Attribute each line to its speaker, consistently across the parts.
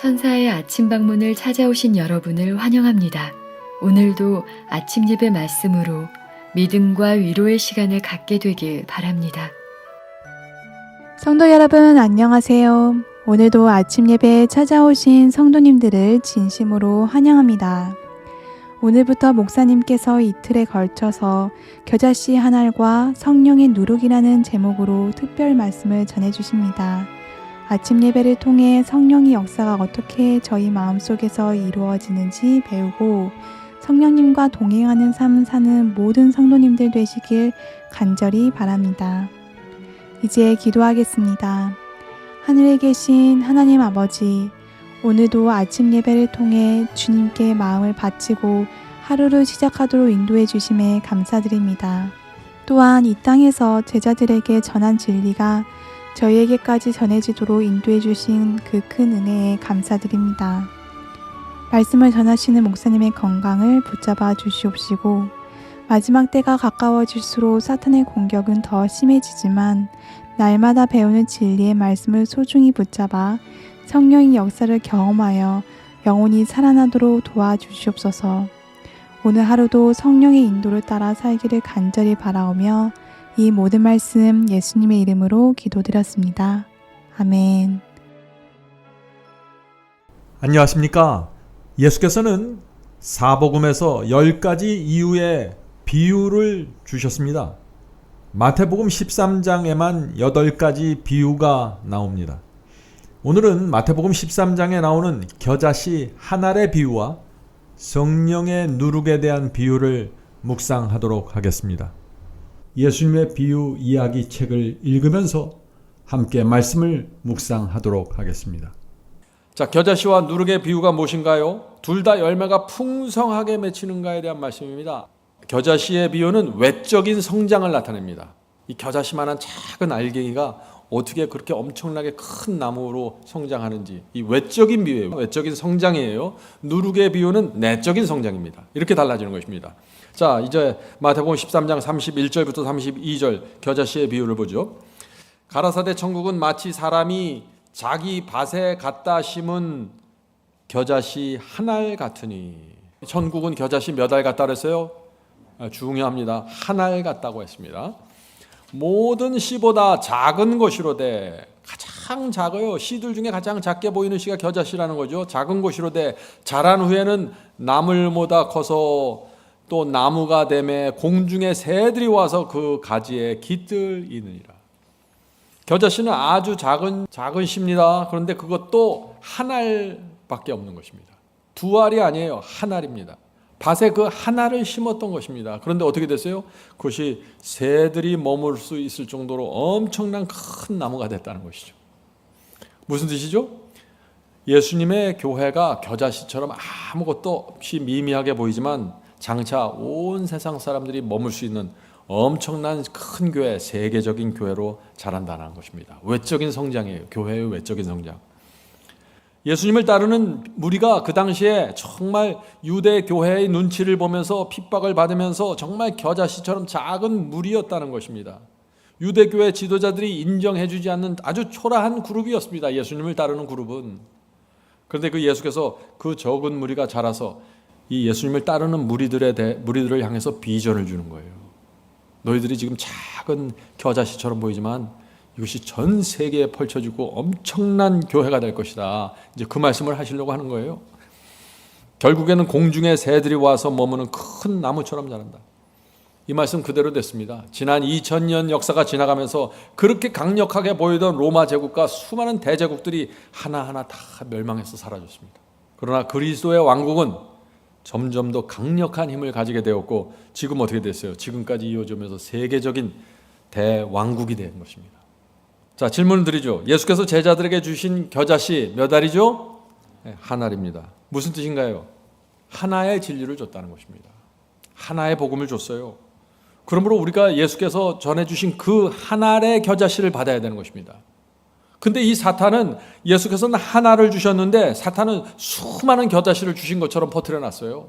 Speaker 1: 천사의 아침 방문을 찾아오신 여러분을 환영합니다. 오늘도 아침 예배 말씀으로 믿음과 위로의 시간을 갖게 되길 바랍니다.
Speaker 2: 성도 여러분 안녕하세요. 오늘도 아침 예배에 찾아오신 성도님들을 진심으로 환영합니다. 오늘부터 목사님께서 이틀에 걸쳐서 겨자씨 하날과 성령의 누룩이라는 제목으로 특별 말씀을 전해 주십니다. 아침 예배를 통해 성령의 역사가 어떻게 저희 마음 속에서 이루어지는지 배우고 성령님과 동행하는 삶 사는 모든 성도님들 되시길 간절히 바랍니다. 이제 기도하겠습니다. 하늘에 계신 하나님 아버지, 오늘도 아침 예배를 통해 주님께 마음을 바치고 하루를 시작하도록 인도해 주심에 감사드립니다. 또한 이 땅에서 제자들에게 전한 진리가 저희에게까지 전해지도록 인도해 주신 그 큰 은혜에 감사드립니다. 말씀을 전하시는 목사님의 건강을 붙잡아 주시옵시고 마지막 때가 가까워질수록 사탄의 공격은 더 심해지지만 날마다 배우는 진리의 말씀을 소중히 붙잡아 성령의 역사를 경험하여 영혼이 살아나도록 도와주시옵소서. 오늘 하루도 성령의 인도를 따라 살기를 간절히 바라오며 이 모든 말씀 예수님의 이름으로 기도드렸습니다. 아멘.
Speaker 3: 안녕하십니까? 예수께서는 사복음에서 열 가지 이유의 비유를 주셨습니다. 마태복음 13장에만 8가지 비유가 나옵니다. 오늘은 마태복음 13장에 나오는 겨자씨 한 알의 비유와 성령의 누룩에 대한 비유를 묵상하도록 하겠습니다. 예수님의 비유 이야기 책을 읽으면서 함께 말씀을 묵상하도록 하겠습니다. 자, 겨자씨와 누룩의 비유가 무엇인가요? 둘 다 열매가 풍성하게 맺히는가에 대한 말씀입니다. 겨자씨의 비유는 외적인 성장을 나타냅니다. 이 겨자씨만한 작은 알갱이가 어떻게 그렇게 엄청나게 큰 나무로 성장하는지 이 외적인 비유예요. 외적인 성장이에요. 누룩의 비유는 내적인 성장입니다. 이렇게 달라지는 것입니다. 자, 이제 마태복음 13장 31절부터 32절 겨자씨의 비유를 보죠. 가라사대 천국은 마치 사람이 자기 밭에 갖다 심은 겨자씨 한 알 같으니 천국은 겨자씨 몇 알 같다 그랬어요? 아, 중요합니다. 한 알 같다고 했습니다. 모든 씨보다 작은 것이로되 가장 작아요. 씨들 중에 가장 작게 보이는 씨가 겨자씨라는 거죠. 작은 것이로 돼 자란 후에는 나물보다 커서 또 나무가 되매 공중의 새들이 와서 그 가지에 깃들이느니라. 겨자씨는 아주 작은 작은 씨입니다. 그런데 그것도 한 알밖에 없는 것입니다. 두 알이 아니에요. 한 알입니다. 밭에 그 하나를 심었던 것입니다. 그런데 어떻게 됐어요? 그것이 새들이 머물 수 있을 정도로 엄청난 큰 나무가 됐다는 것이죠. 무슨 뜻이죠? 예수님의 교회가 겨자씨처럼 아무것도 없이 미미하게 보이지만 장차 온 세상 사람들이 머물 수 있는 엄청난 큰 교회, 세계적인 교회로 자란다는 것입니다. 외적인 성장이에요. 교회의 외적인 성장. 예수님을 따르는 무리가 그 당시에 정말 유대 교회의 눈치를 보면서 핍박을 받으면서 정말 겨자씨처럼 작은 무리였다는 것입니다. 유대 교회 지도자들이 인정해 주지 않는 아주 초라한 그룹이었습니다. 예수님을 따르는 그룹은. 그런데 그 예수께서 그 적은 무리가 자라서 이 예수님을 따르는 무리들에 대 무리들을 향해서 비전을 주는 거예요. 너희들이 지금 작은 겨자씨처럼 보이지만 이것이 전 세계에 펼쳐지고 엄청난 교회가 될 것이다. 이제 그 말씀을 하시려고 하는 거예요. 결국에는 공중의 새들이 와서 머무는 큰 나무처럼 자란다. 이 말씀 그대로 됐습니다. 지난 2000년 역사가 지나가면서 그렇게 강력하게 보이던 로마 제국과 수많은 대제국들이 하나하나 다 멸망해서 사라졌습니다. 그러나 그리스도의 왕국은 점점 더 강력한 힘을 가지게 되었고 지금 어떻게 됐어요? 지금까지 이어지면서 세계적인 대왕국이 된 것입니다. 자, 질문을 드리죠. 예수께서 제자들에게 주신 겨자씨 몇 알이죠? 네, 한 알입니다. 무슨 뜻인가요? 하나의 진리를 줬다는 것입니다. 하나의 복음을 줬어요. 그러므로 우리가 예수께서 전해주신 그 한 알의 겨자씨를 받아야 되는 것입니다. 근데 이 사탄은 예수께서는 하나를 주셨는데 사탄은 수많은 겨자씨를 주신 것처럼 퍼뜨려 놨어요.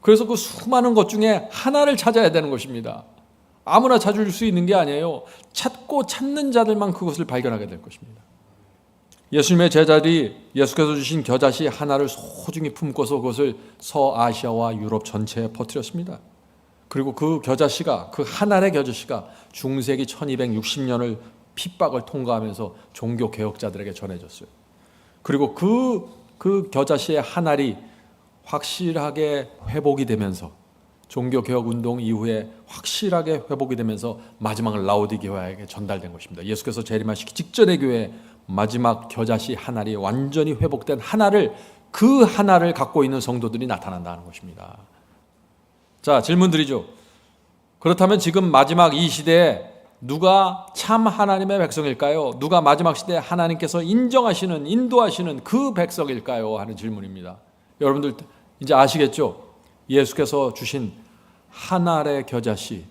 Speaker 3: 그래서 그 수많은 것 중에 하나를 찾아야 되는 것입니다. 아무나 찾을 수 있는 게 아니에요. 찾고 찾는 자들만 그것을 발견하게 될 것입니다. 예수님의 제자들이 예수께서 주신 겨자씨 하나를 소중히 품고서 그것을 서아시아와 유럽 전체에 퍼뜨렸습니다. 그리고 그 겨자씨가 그한 알의 겨자씨가 중세기 1260년을 핍박을 통과하면서 종교 개혁자들에게 전해졌어요. 그리고 그, 그 겨자씨의 한 알이 확실하게 회복이 되면서 종교 개혁 운동 이후에 확실하게 회복이 되면서 마지막 라오디게아에게 전달된 것입니다. 예수께서 재림하시기 직전의 교회 마지막 겨자씨 하나리 완전히 회복된 하나를 그 하나를 갖고 있는 성도들이 나타난다는 것입니다. 자, 질문 드리죠. 그렇다면 지금 마지막 이 시대에 누가 참 하나님의 백성일까요? 누가 마지막 시대에 하나님께서 인정하시는 인도하시는 그 백성일까요? 하는 질문입니다. 여러분들 이제 아시겠죠? 예수께서 주신 하나의 겨자씨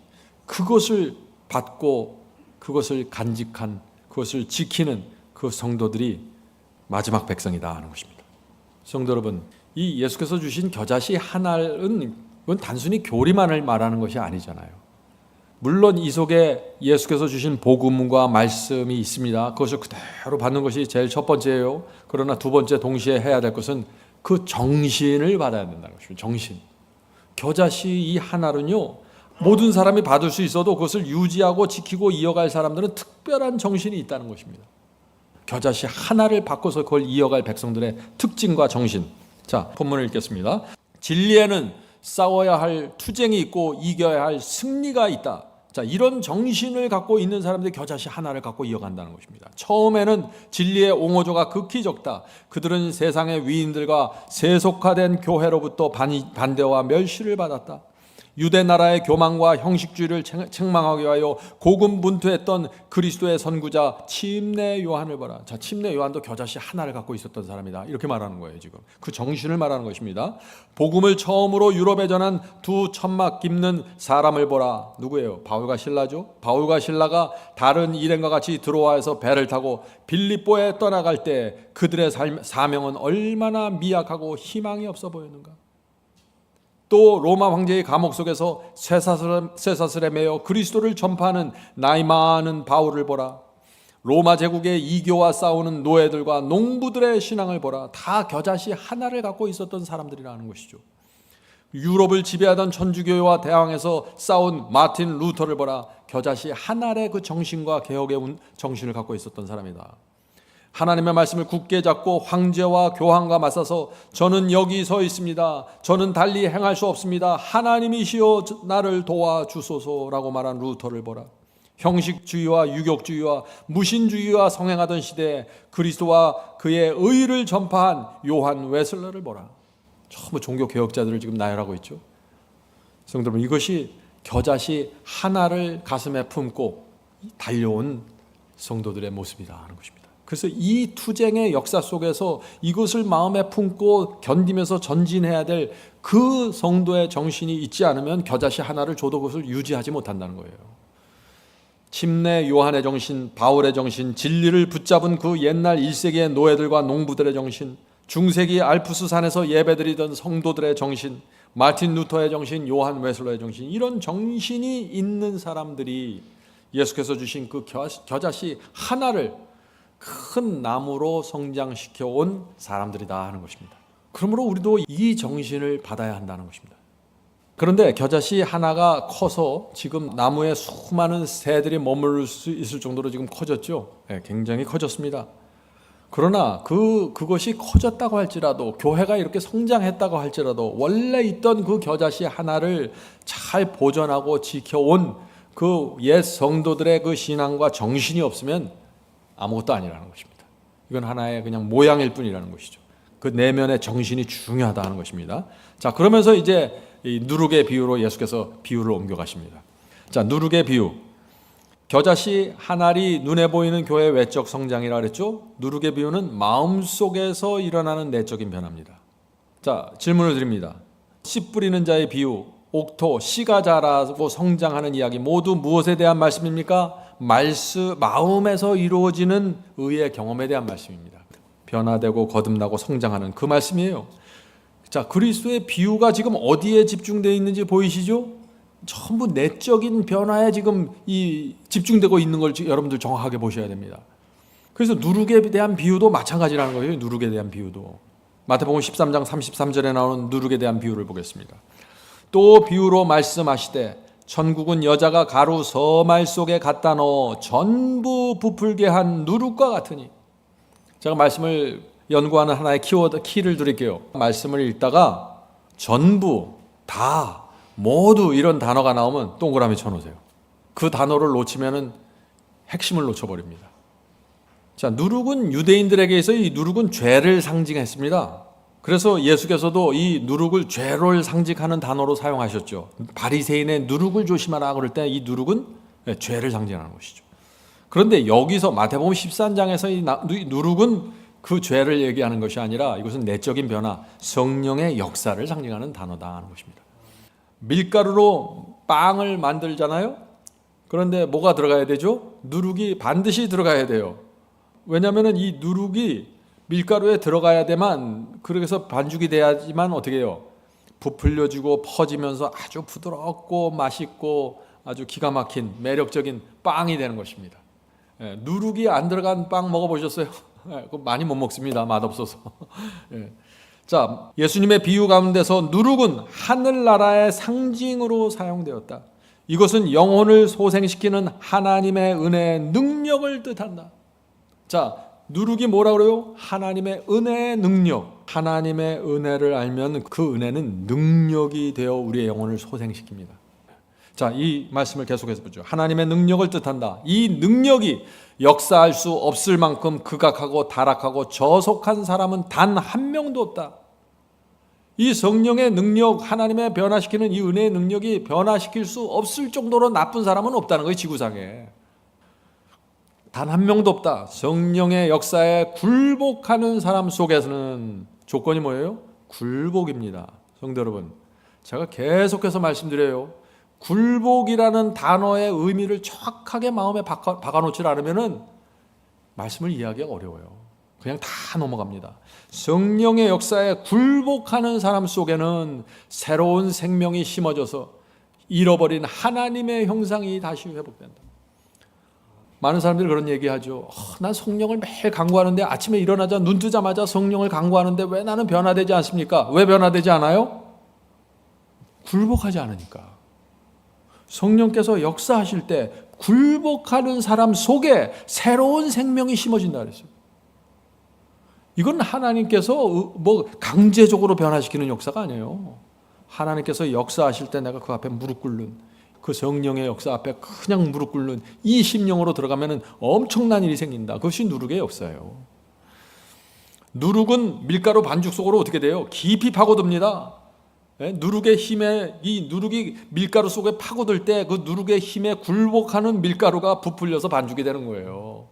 Speaker 3: 그것을 받고 그것을 간직한 그것을 지키는 그 성도들이 마지막 백성이다 하는 것입니다. 성도 여러분, 이 예수께서 주신 겨자씨 하나는 그건 단순히 교리만을 말하는 것이 아니잖아요. 물론 이 속에 예수께서 주신 복음과 말씀이 있습니다. 그것을 그대로 받는 것이 제일 첫 번째예요. 그러나 두 번째 동시에 해야 될 것은 그 정신을 받아야 된다는 것입니다. 정신. 겨자씨 이 하나는요. 모든 사람이 받을 수 있어도 그것을 유지하고 지키고 이어갈 사람들은 특별한 정신이 있다는 것입니다. 겨자씨 하나를 바꿔서 그걸 이어갈 백성들의 특징과 정신. 자, 본문을 읽겠습니다. 진리에는 싸워야 할 투쟁이 있고 이겨야 할 승리가 있다. 자, 이런 정신을 갖고 있는 사람들이 겨자씨 하나를 갖고 이어간다는 것입니다. 처음에는 진리의 옹호조가 극히 적다. 그들은 세상의 위인들과 세속화된 교회로부터 반- 반대와 멸시를 받았다. 유대 나라의 교만과 형식주의를 책- 책망하기 위하여 고군분투했던 그리스도의 선구자 침례 요한을 봐라. 자, 침례 요한도 겨자씨 하나를 갖고 있었던 사람이다. 이렇게 말하는 거예요, 지금. 그 정신을 말하는 것입니다. 복음을 처음으로 유럽에 전한 두 천막 깁는 사람을 보라. 누구예요? 바울과 신라죠. 바울과 신라가 다른 일행과 같이 들어와서 배를 타고 빌립보에 떠나갈 때 그들의 삶, 사명은 얼마나 미약하고 희망이 없어 보였는가? 또 로마 황제의 감옥 속에서 쇠사슬에, 매여 그리스도를 전파하는 나이 많은 바울을 보라. 로마 제국의 이교와 싸우는 노예들과 농부들의 신앙을 보라. 다 겨자씨 하나를 갖고 있었던 사람들이라는 것이죠. 유럽을 지배하던 천주교와 대항해서 싸운 마틴 루터를 보라. 겨자씨 하나의 그 정신과 개혁의 운- 정신을 갖고 있었던 사람이다. 하나님의 말씀을 굳게 잡고 황제와 교황과 맞서서 저는 여기 서 있습니다. 저는 달리 행할 수 없습니다. 하나님이시여 나를 도와주소서라고 말한 루터를 보라. 형식주의와 유격주의와 무신주의와 성행하던 시대에 그리스도와 그의 의를 전파한 요한 웨슬러를 보라. 전부 종교 개혁자들을 지금 나열하고 있죠. 여러분 이것이 겨자씨 하나를 가슴에 품고 달려온 성도들의 모습이다 하는 것입니다. 그래서 이 투쟁의 역사 속에서 이것을 마음에 품고 견디면서 전진해야 될 그 성도의 정신이 있지 않으면 겨자씨 하나를 줘도 그것을 유지하지 못한다는 거예요. 침례 요한의 정신, 바울의 정신, 진리를 붙잡은 그 옛날 1세기의 노예들과 농부들의 정신, 중세기 알프스 산에서 예배드리던 성도들의 정신, 마틴 루터의 정신, 요한 웨슬러의 정신, 이런 정신이 있는 사람들이 예수께서 주신 그 겨- 겨자씨 하나를 큰 나무로 성장시켜 온 사람들이다 하는 것입니다. 그러므로 우리도 이 정신을 받아야 한다는 것입니다. 그런데 겨자씨 하나가 커서 지금 나무에 수많은 새들이 머무를 수 있을 정도로 지금 커졌죠. 예, 굉장히 커졌습니다. 그러나 그 그것이 커졌다고 할지라도 교회가 이렇게 성장했다고 할지라도 원래 있던 그 겨자씨 하나를 잘 보존하고 지켜온 그 옛 성도들의 그 신앙과 정신이 없으면 아무것도 아니라는 것입니다. 이건 하나의 그냥 모양일 뿐이라는 것이죠. 그 내면의 정신이 중요하다 하는 것입니다. 자, 그러면서 이제 이 누룩의 비유로 예수께서 비유를 옮겨가십니다. 자, 누룩의 비유. 겨자씨 한 알이 눈에 보이는 교회 외적 성장이라 그랬죠? 누룩의 비유는 마음 속에서 일어나는 내적인 변화입니다. 자, 질문을 드립니다. 씨 뿌리는 자의 비유, 옥토, 씨가 자라고 성장하는 이야기 모두 무엇에 대한 말씀입니까? 말씀 마음에서 이루어지는 의의 경험에 대한 말씀입니다. 변화되고 거듭나고 성장하는 그 말씀이에요. 자, 그리스도의 비유가 지금 어디에 집중되어 있는지 보이시죠? 전부 내적인 변화에 지금 이 집중되고 있는 걸 여러분들 정확하게 보셔야 됩니다. 그래서 누룩에 대한 비유도 마찬가지라는 거예요. 누룩에 대한 비유도. 마태복음 13장 33절에 나오는 누룩에 대한 비유를 보겠습니다. 또 비유로 말씀하시되 천국은 여자가 가루 서말 속에 갖다 넣어 전부 부풀게 한 누룩과 같으니 제가 말씀을 연구하는 하나의 키워드 키를 드릴게요. 말씀을 읽다가 전부 다 모두 이런 단어가 나오면 동그라미 쳐 놓으세요. 그 단어를 놓치면은 핵심을 놓쳐 버립니다. 자, 누룩은 유대인들에게서 이 누룩은 죄를 상징했습니다. 그래서 예수께서도 이 누룩을 죄를 상징하는 단어로 사용하셨죠. 바리새인의 누룩을 조심하라 그럴 때 이 누룩은 죄를 상징하는 것이죠. 그런데 여기서 마태복음 13장에서 이 누룩은 그 죄를 얘기하는 것이 아니라 이것은 내적인 변화, 성령의 역사를 상징하는 단어다 하는 것입니다. 밀가루로 빵을 만들잖아요. 그런데 뭐가 들어가야 되죠? 누룩이 반드시 들어가야 돼요. 왜냐하면 이 누룩이 밀가루에 들어가야 되만 그래서 반죽이 돼야지만 어떻게 해요? 부풀려지고 퍼지면서 아주 부드럽고 맛있고 아주 기가 막힌 매력적인 빵이 되는 것입니다. 예, 누룩이 안 들어간 빵 먹어보셨어요? 예, 그거 많이 못 먹습니다. 맛없어서. 예. 자, 예수님의 비유 가운데서 누룩은 하늘나라의 상징으로 사용되었다. 이것은 영혼을 소생시키는 하나님의 은혜의 능력을 뜻한다. 자, 누룩이 뭐라 그래요? 하나님의 은혜의 능력. 하나님의 은혜를 알면 그 은혜는 능력이 되어 우리의 영혼을 소생시킵니다. 자, 이 말씀을 계속해서 보죠. 하나님의 능력을 뜻한다. 이 능력이 역사할 수 없을 만큼 극악하고 타락하고 저속한 사람은 단 한 명도 없다. 이 성령의 능력, 하나님의 변화시키는 이 은혜의 능력이 변화시킬 수 없을 정도로 나쁜 사람은 없다는 거예요, 지구상에. 단 한 명도 없다. 성령의 역사에 굴복하는 사람 속에서는 조건이 뭐예요? 굴복입니다. 성도 여러분, 제가 계속해서 말씀드려요. 굴복이라는 단어의 의미를 정확하게 마음에 박아, 박아놓지 않으면은 말씀을 이해하기가 어려워요. 그냥 다 넘어갑니다. 성령의 역사에 굴복하는 사람 속에는 새로운 생명이 심어져서 잃어버린 하나님의 형상이 다시 회복된다. 많은 사람들이 그런 얘기하죠. 어, 난 성령을 매일 강구하는데 아침에 일어나자 눈 뜨자마자 성령을 강구하는데 왜 나는 변화되지 않습니까? 왜 변화되지 않아요? 굴복하지 않으니까. 성령께서 역사하실 때 굴복하는 사람 속에 새로운 생명이 심어진다 그랬어요. 이건 하나님께서 뭐 강제적으로 변화시키는 역사가 아니에요. 하나님께서 역사하실 때 내가 그 앞에 무릎 꿇는 그 성령의 역사 앞에 그냥 무릎 꿇는 이 심령으로 들어가면 엄청난 일이 생긴다. 그것이 누룩의 역사예요. 누룩은 밀가루 반죽 속으로 어떻게 돼요? 깊이 파고듭니다. 예? 누룩의 힘에 이 누룩이 밀가루 속에 파고들 때 그 누룩의 힘에 굴복하는 밀가루가 부풀려서 반죽이 되는 거예요.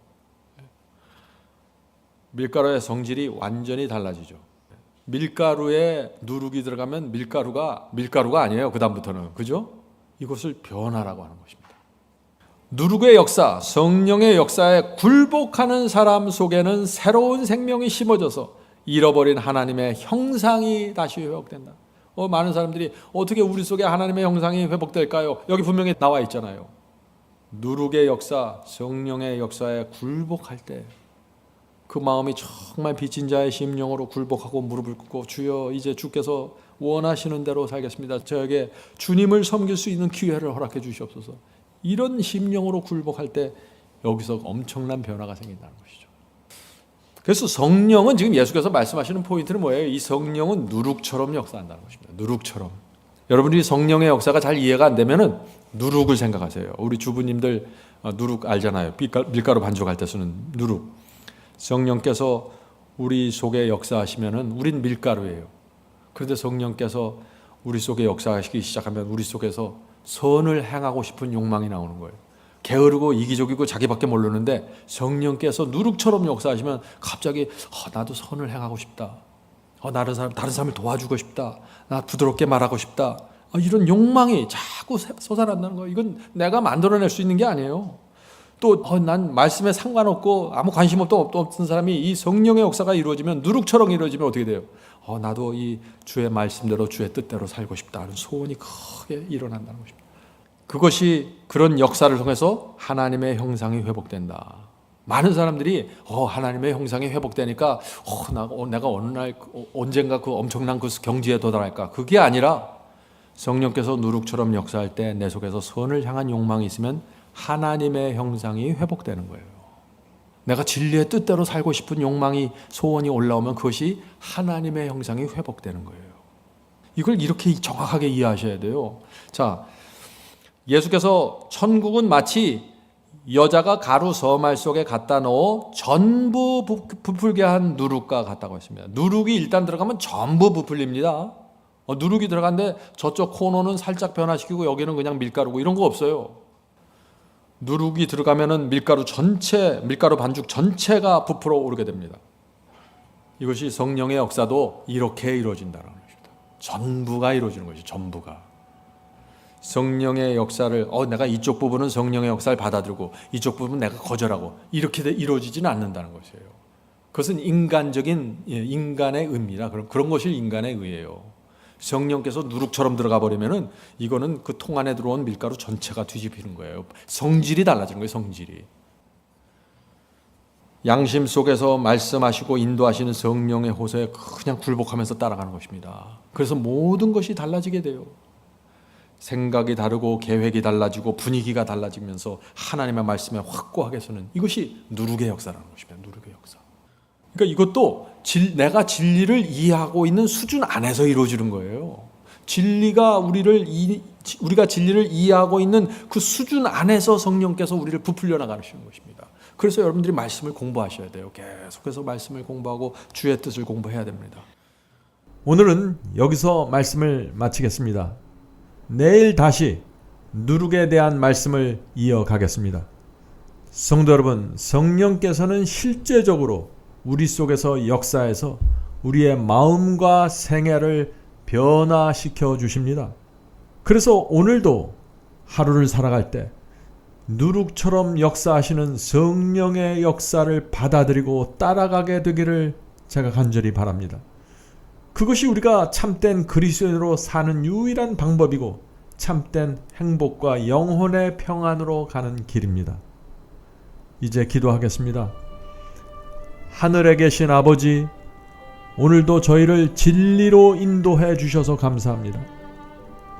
Speaker 3: 밀가루의 성질이 완전히 달라지죠. 밀가루에 누룩이 들어가면 밀가루가 밀가루가 아니에요. 그 다음부터는 그죠? 이것을 변화라고 하는 것입니다. 누룩의 역사, 성령의 역사에 굴복하는 사람 속에는 새로운 생명이 심어져서 잃어버린 하나님의 형상이 다시 회복된다. 어, 많은 사람들이 어떻게 우리 속에 하나님의 형상이 회복될까요? 여기 분명히 나와 있잖아요. 누룩의 역사, 성령의 역사에 굴복할 때 그 마음이 정말 빚진 자의 심령으로 굴복하고 무릎을 꿇고 주여 이제 주께서 원하시는 대로 살겠습니다. 저에게 주님을 섬길 수 있는 기회를 허락해 주시옵소서. 이런 심령으로 굴복할 때 여기서 엄청난 변화가 생긴다는 것이죠. 그래서 성령은 지금 예수께서 말씀하시는 포인트는 뭐예요? 이 성령은 누룩처럼 역사한다는 것입니다. 누룩처럼. 여러분이 성령의 역사가 잘 이해가 안 되면은 누룩을 생각하세요. 우리 주부님들 어, 누룩 알잖아요. 밀가루 반죽할 때 쓰는 누룩. 성령께서 우리 속에 역사하시면은 우린 밀가루예요. 그런데 성령께서 우리 속에 역사하시기 시작하면 우리 속에서 선을 행하고 싶은 욕망이 나오는 거예요. 게으르고 이기적이고 자기밖에 모르는데 성령께서 누룩처럼 역사하시면 갑자기 어, 나도 선을 행하고 싶다. 어, 다른 사람 다른 사람을 도와주고 싶다. 나 부드럽게 말하고 싶다. 어, 이런 욕망이 자꾸 솟아난다는 거예요. 이건 내가 만들어낼 수 있는 게 아니에요. 또난 말씀에 상관없고 아무 관심 없던 사람이 이 성령의 역사가 이루어지면 누룩처럼 이루어지면 어떻게 돼요? 어, 나도 이 주의 말씀대로 주의 뜻대로 살고 싶다 하는 소원이 크게 일어난다는 것입니다. 그것이 그런 역사를 통해서 하나님의 형상이 회복된다. 많은 사람들이 어, 하나님의 형상이 회복되니까 어, 나, 어, 내가 어느 날 어, 언젠가 그 엄청난 그 경지에 도달할까 그게 아니라 성령께서 누룩처럼 역사할 때 내 속에서 선을 향한 욕망이 있으면 하나님의 형상이 회복되는 거예요. 내가 진리의 뜻대로 살고 싶은 욕망이 소원이 올라오면 그것이 하나님의 형상이 회복되는 거예요. 이걸 이렇게 정확하게 이해하셔야 돼요. 자, 예수께서 천국은 마치 여자가 가루 서말 속에 갖다 넣어 전부 부- 부풀게 한 누룩과 같다고 했습니다. 누룩이 일단 들어가면 전부 부풀립니다. 어, 누룩이 들어간데 저쪽 코너는 살짝 변화시키고 여기는 그냥 밀가루고 이런 거 없어요. 누룩이 들어가면은 밀가루 전체, 밀가루 반죽 전체가 부풀어 오르게 됩니다. 이것이 성령의 역사도 이렇게 이루어진다는 것입니다. 전부가 이루어지는 것이 전부가. 성령의 역사를 어 내가 이쪽 부분은 성령의 역사를 받아들고 이쪽 부분은 내가 거절하고 이렇게 돼- 이루어지지는 않는다는 것이에요. 그것은 인간적인 예, 인간의 의미라 그런 그런 것이 인간의 의예요. 성령께서 누룩처럼 들어가 버리면은 이거는 그 통 안에 들어온 밀가루 전체가 뒤집히는 거예요. 성질이 달라지는 거예요. 성질이. 양심 속에서 말씀하시고 인도하시는 성령의 호소에 그냥 굴복하면서 따라가는 것입니다. 그래서 모든 것이 달라지게 돼요. 생각이 다르고 계획이 달라지고 분위기가 달라지면서 하나님의 말씀에 확고하게 서는 이것이 누룩의 역사라는 것입니다. 누룩의 역사. 그러니까 이것도 진- 내가 진리를 이해하고 있는 수준 안에서 이루어지는 거예요. 진리가 우리를 이- 우리가 진리를 이해하고 있는 그 수준 안에서 성령께서 우리를 부풀려 나가시는 것입니다. 그래서 여러분들이 말씀을 공부하셔야 돼요. 계속해서 말씀을 공부하고 주의 뜻을 공부해야 됩니다.
Speaker 4: 오늘은 여기서 말씀을 마치겠습니다. 내일 다시 누룩에 대한 말씀을 이어가겠습니다. 성도 여러분, 성령께서는 실제적으로 우리 속에서 역사해서 우리의 마음과 생애를 변화시켜 주십니다. 그래서 오늘도 하루를 살아갈 때 누룩처럼 역사하시는 성령의 역사를 받아들이고 따라가게 되기를 제가 간절히 바랍니다. 그것이 우리가 참된 그리스도인으로 사는 유일한 방법이고 참된 행복과 영혼의 평안으로 가는 길입니다. 이제 기도하겠습니다. 하늘에 계신 아버지, 오늘도 저희를 진리로 인도해 주셔서 감사합니다.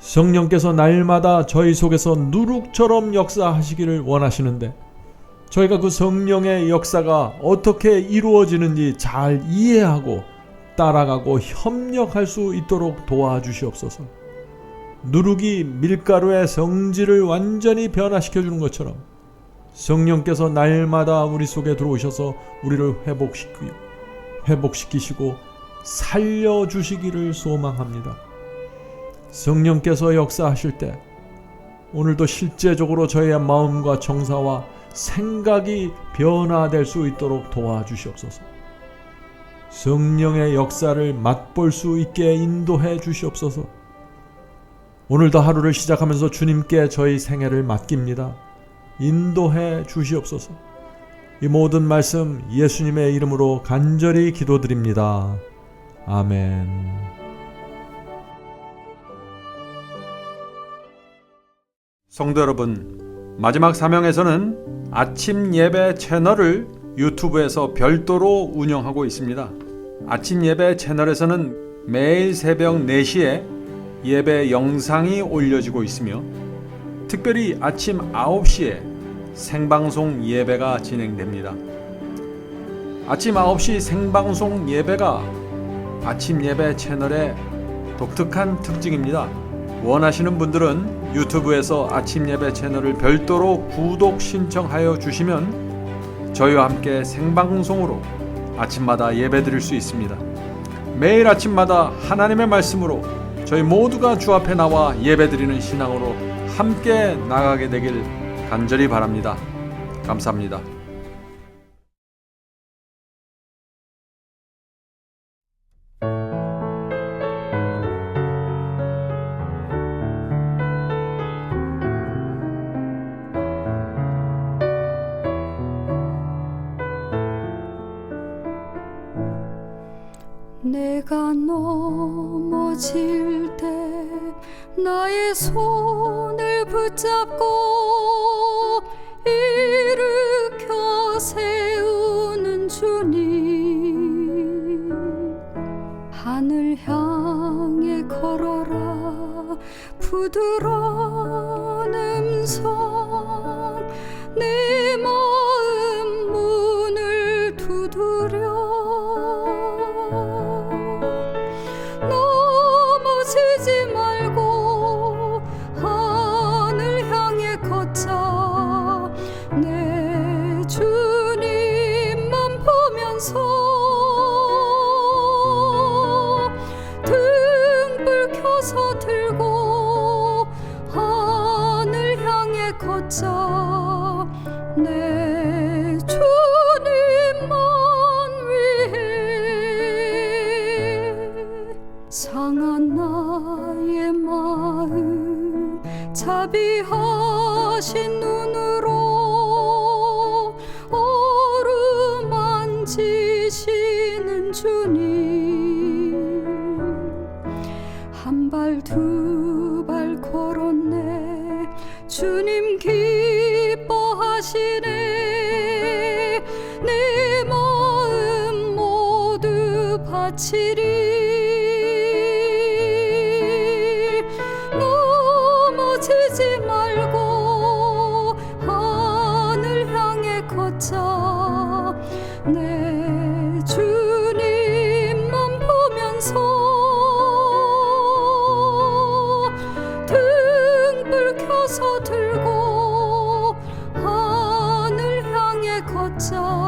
Speaker 4: 성령께서 날마다 저희 속에서 누룩처럼 역사하시기를 원하시는데 저희가 그 성령의 역사가 어떻게 이루어지는지 잘 이해하고 따라가고 협력할 수 있도록 도와주시옵소서. 누룩이 밀가루의 성질을 완전히 변화시켜 주는 것처럼 성령께서 날마다 우리 속에 들어오셔서 우리를 회복시키고 회복시키시고 살려 주시기를 소망합니다. 성령께서 역사하실 때 오늘도 실제적으로 저희의 마음과 정사와 생각이 변화될 수 있도록 도와주시옵소서. 성령의 역사를 맛볼 수 있게 인도해 주시옵소서. 오늘도 하루를 시작하면서 주님께 저희 생애를 맡깁니다. 인도해 주시옵소서. 이 모든 말씀 예수님의 이름으로 간절히 기도드립니다. 아멘.
Speaker 3: 성도 여러분, 마지막 사명에서는 아침 예배 채널을 유튜브에서 별도로 운영하고 있습니다. 아침 예배 채널에서는 매일 새벽 4시에 예배 영상이 올려지고 있으며 특별히 아침 9시에 생방송 예배가 진행됩니다. 아침 9시 생방송 예배가 아침 예배 채널의 독특한 특징입니다. 원하시는 분들은 유튜브에서 아침 예배 채널을 별도로 구독 신청하여 주시면 저희와 함께 생방송으로 아침마다 예배 드릴 수 있습니다. 매일 아침마다 하나님의 말씀으로 저희 모두가 주 앞에 나와 예배 드리는 신앙으로 함께 나가게 되길 간절히 바랍니다. 감사합니다.
Speaker 5: 내가 넘어질 때 나의 손 을붙 한 향